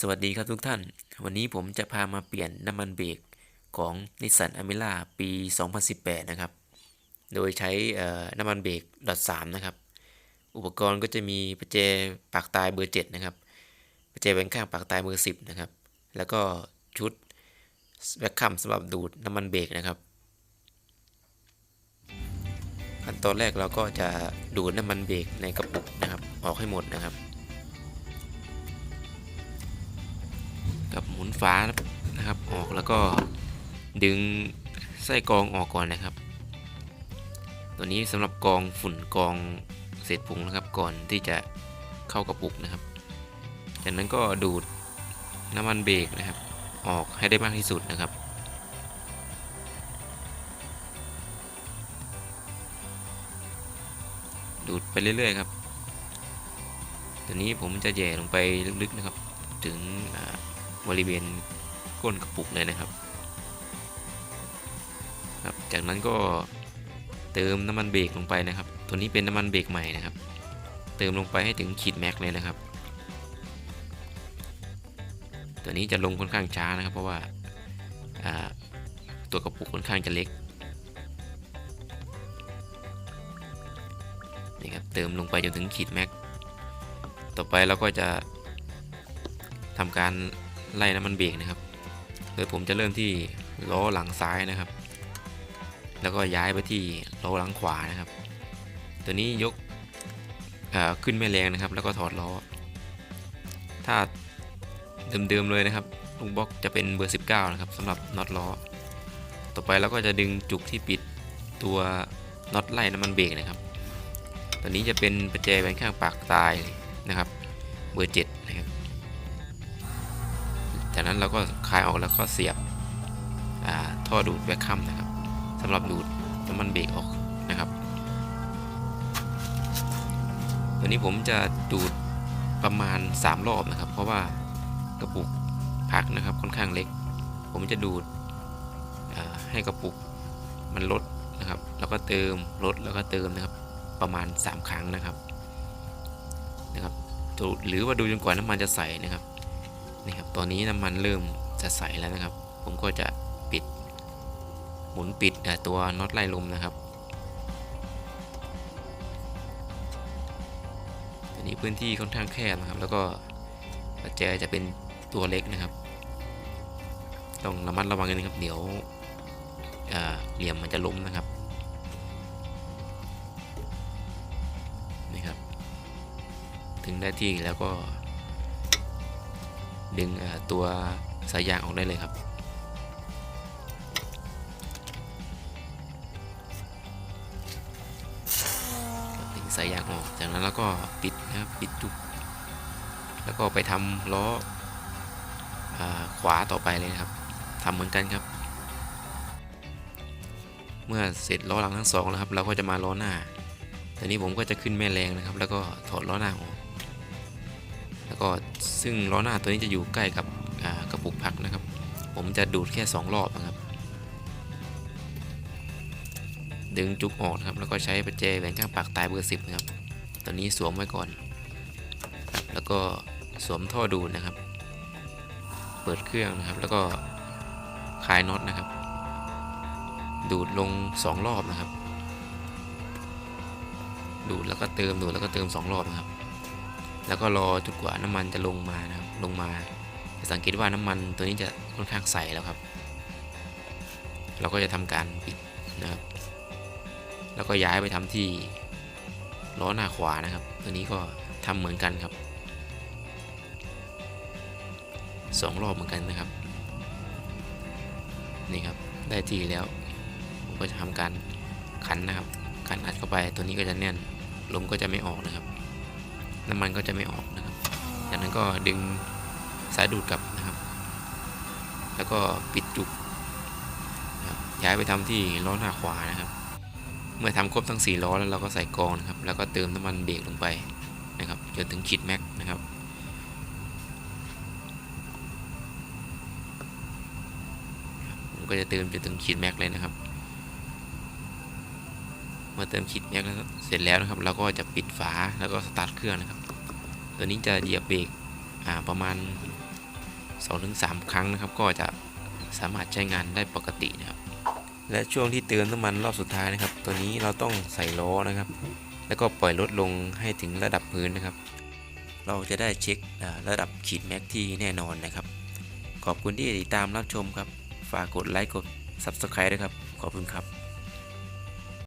สวัสดีครับทุกท่าน วันนี้ผมจะพามาเปลี่ยนน้ำมันเบรกของนิสสันอเมร่าปี 2018 นะครับ โดยใช้น้ำมันเบรกดอท3นะครับ อุปกรณ์ก็จะมีประแจปากตายเบอร์ 7 นะครับ ประแจแบงข้างปากตายเบอร์ 10 นะครับ แล้วก็ชุดแวคคัมสำหรับดูดน้ำมันเบรกนะครับ ขั้นตอนแรกเราก็จะดูดน้ำมันเบรกในกระปุกนะครับ ออกให้หมดนะครับ กับหมุนฝานะครับออกแล้วก็ดึงไส้กรองออกก่อนนะครับ ตัวนี้สำหรับกรองฝุ่นกรองเศษผงนะครับก่อนที่จะเข้ากระปุกนะครับ จากนั้นก็ดูดน้ำมันเบรกนะครับ ออกให้ได้มากที่สุดนะครับดูดไปเรื่อย ๆ ครับ ตัวนี้ผมจะแย่ลงไปลึก ๆ นะครับ ถึง บริเวณก้นกระปุกเลยนะครับครับ จากนั้นก็เติมน้ำมันเบรกลงไปนะครับ ตัวนี้เป็นน้ำมันเบรกใหม่นะครับ เติมลงไปให้ถึงขีดแม็กเลยนะครับ ตัวนี้จะลงค่อนข้างช้านะครับ เพราะว่าอ่าตัวกระปุกค่อนข้างจะเล็กนี่ครับเติมลงไปจนถึงขีดแม็กต่อไปเราก็จะทำการ ไล่น้ำมันเบรกนะครับ โดยผมจะเริ่มที่ล้อหลังซ้ายนะครับ แล้วก็ย้ายไปที่ล้อหลังขวานะครับ ตัวนี้ยกขึ้นแม่แรงนะครับ แล้วก็ถอดล้อ ถ้าเดิมๆเลยนะครับลูกบล็อกจะเป็นเบอร์ 19 นะครับสำหรับน็อตล้อ ต่อไปเราก็จะดึงจุกที่ปิดตัวน็อตไล่น้ำมันเบรกนะครับ ตัวนี้จะเป็นประแจแบนข้างปากตายนะครับ เบอร์ 7 นะครับ จากนั้นเราก็คลายออกแล้วก็เสียบท่อดูดแวคคัมนะครับสำหรับดูดน้ำมันเบรกออกนะครับ ตัวนี้ผมจะดูดประมาณ 3 รอบนะครับ เพราะว่ากระปุกพักนะครับค่อนข้างเล็ก ผมจะดูดให้กระปุกมันลดนะครับ แล้วก็เติมลดแล้วก็เติมนะครับ ประมาณ 3 ครั้งนะครับนะครับหรือว่าดูจนกว่าน้ำมันจะใสนะครับ นี่ครับตอนนี้น้ำมันเริ่มจะใสแล้วนะครับ ผมก็จะปิด หมุนปิดตัวน็อตไล่ลมนะครับตัวนี้พื้นที่ค่อนข้างแคบนะครับ แล้วก็ประแจจะเป็นตัวเล็กนะครับ ต้องระมัดระวังกันนะครับ เดี๋ยวเหลี่ยมมันจะล้มนะครับนี่ครับถึงได้ที่แล้วก็ ดึงตัวสายยางออกได้เลยครับ ดึงสายยางออก จากนั้นแล้วก็ปิดนะครับปิดจุก แล้วก็ไปทำล้ออขวาต่อไปเลยครับทำเหมือนกันครับ เมื่อเสร็จล้อหลังทั้งสองแล้วครับ เราก็จะมาล้อหน้าตอนนี้ผมก็จะขึ้นแม่แรงนะครับ แล้วก็ถอดล้อหน้าออก แล้วก็ซึ่งล้อหน้าตัวนี้จะอยู่ใกล้กับกระปุกพักนะครับ ผมจะดูดแค่ 2 รอบนะครับ ดึงจุกออกนะครับ แล้วก็ใช้ประแจแหวนข้างปากตายเบอร์สิบนะครับ ตอนนี้สวมไว้ก่อน แล้วก็สวมท่อดูดนะครับ เปิดเครื่องนะครับ แล้วก็คลายน็อตนะครับ ดูดลง 2 รอบนะครับ ดูดแล้วก็เติมดูดแล้วก็เติม 2 รอบนะครับ แล้วก็รอจนกว่าน้ำมันจะลงมานะครับลงมาจะสังเกตว่าน้ำมันตัวนี้จะค่อนข้างใสแล้วครับ เราก็จะทำการปิดนะครับ แล้วก็ย้ายไปทำที่ล้อหน้าขวานะครับ ตัวนี้ก็ทำเหมือนกันครับสองรอบเหมือนกันนะครับนี่ครับได้ที่แล้วผมก็จะทำการขันนะครับขันอัดเข้าไปตัวนี้ก็จะแน่นลมก็จะไม่ออกนะครับ น้ำมันก็จะไม่ออกนะครับ จากนั้นก็ดึงสายดูดกลับนะครับ แล้วก็ปิดจุกย้ายไปทำที่ล้อหน้าขวานะครับ เมื่อทำครบทั้ง 4 ล้อแล้วเราก็ใส่กองนะครับ แล้วก็เติมน้ำมันเบรกลงไปนะครับจนถึงขีดแม็กนะครับผมก็จะเติมจนถึงขีดแม็กเลยนะครับ เมื่อเติมขีดแม็กแล้วเสร็จแล้วนะครับ เราก็จะปิดฝาแล้วก็สตาร์ทเครื่องนะครับ ตัวนี้จะเหยียบเบรกประมาณ 2-3 ครั้งนะครับ ก็จะสามารถใช้งานได้ปกตินะครับ และช่วงที่เติมน้ำมันรอบสุดท้ายนะครับ ตัวนี้เราต้องใส่ล้อนะครับ แล้วก็ปล่อยรถลงให้ถึงระดับพื้นนะครับ เราจะได้เช็คระดับขีดแม็กที่แน่นอนนะครับ ขอบคุณที่ติดตามรับชมครับ ฝากกดไลค์กด Subscribe ด้วยครับ ขอบคุณครับ